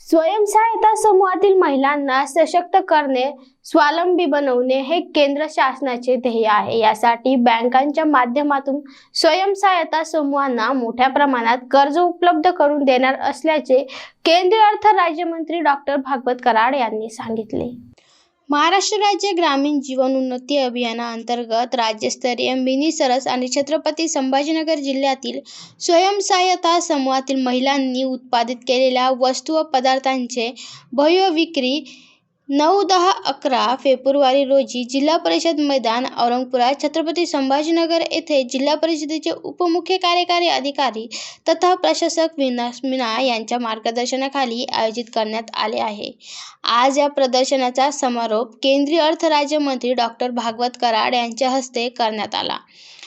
स्वयंसहायता समूहातील महिलांना सशक्त करणे स्वावलंबी बनवणे हे केंद्र शासनाचे ध्येय आहे. यासाठी बँकांच्या माध्यमातून स्वयंसहायता समूहांना मोठ्या प्रमाणात कर्ज उपलब्ध करून देणार असल्याचे केंद्रीय अर्थ राज्यमंत्री डॉक्टर भागवत कराड यांनी सांगितले. महाराष्ट्र राज्य ग्रामीण जीवन उन्नती अभियानाअंतर्गत राज्यस्तरीय मिनी सरस आणि छत्रपती संभाजीनगर जिल्ह्यातील स्वयंसहायता समूहातील महिलांनी उत्पादित केलेल्या वस्तू व पदार्थांचे भव्य विक्री नऊ दहा अकरा फेब्रुवारी रोजी जिल्हा परिषद मैदान औरंगपुरात छत्रपती संभाजीनगर येथे जिल्हा परिषदेचे उपमुख्य कार्यकारी अधिकारी तथा प्रशासक विनास मीना यांच्या मार्गदर्शनाखाली आयोजित करण्यात आले आहे. आज या प्रदर्शनाचा समारोप केंद्रीय अर्थ राज्यमंत्री डॉक्टर भागवत कराड यांच्या हस्ते करण्यात आला.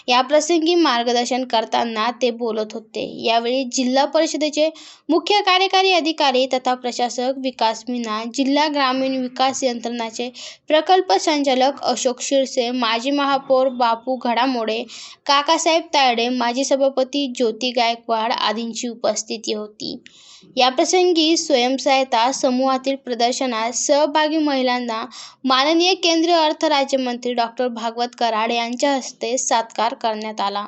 याप्रसंगी मार्गदर्शन करताना ते बोलत होते. यावेळी जिल्हा परिषदेचे मुख्य कार्यकारी अधिकारी तथा प्रशासक विकास मीना जिल्हा ग्रामीण विकास यंत्रणाचे प्रकल्प संचालक अशोक शिरसे माजी महापौर बापू घडामोडे काकासाहेब तायडे माजी सभापती ज्योती गायकवाड आदींची उपस्थिती होती. याप्रसंगी स्वयंसहायता समूहातील प्रदर्शनात सहभागी महिलांना माननीय केंद्रीय अर्थ राज्यमंत्री डॉक्टर भागवत कराड यांच्या हस्ते सत्कार करण्यात आला.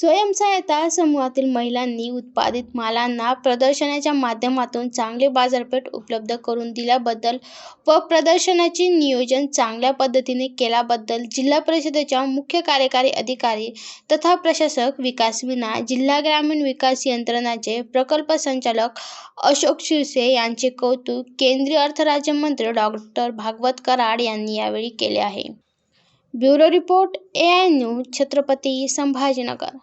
स्वयंसहायता समूहातील महिलांनी उत्पादित मालांना प्रदर्शनाच्या माध्यमातून चांगली बाजारपेठ उपलब्ध करून दिल्याबद्दल व प्रदर्शनाचे नियोजन चांगल्या पद्धतीने केल्याबद्दल जिल्हा परिषदेच्या मुख्य कार्यकारी अधिकारी तथा प्रशासक विकास विना जिल्हा ग्रामीण विकास यंत्रणाचे प्रकल्प संचालक अशोक शिरसे यांचे कौतुक केंद्रीय अर्थराज्यमंत्री डॉक्टर भागवत कराड यांनी यावेळी केले आहे. Bureau report A I news Chhatrapati Sambhajinagar.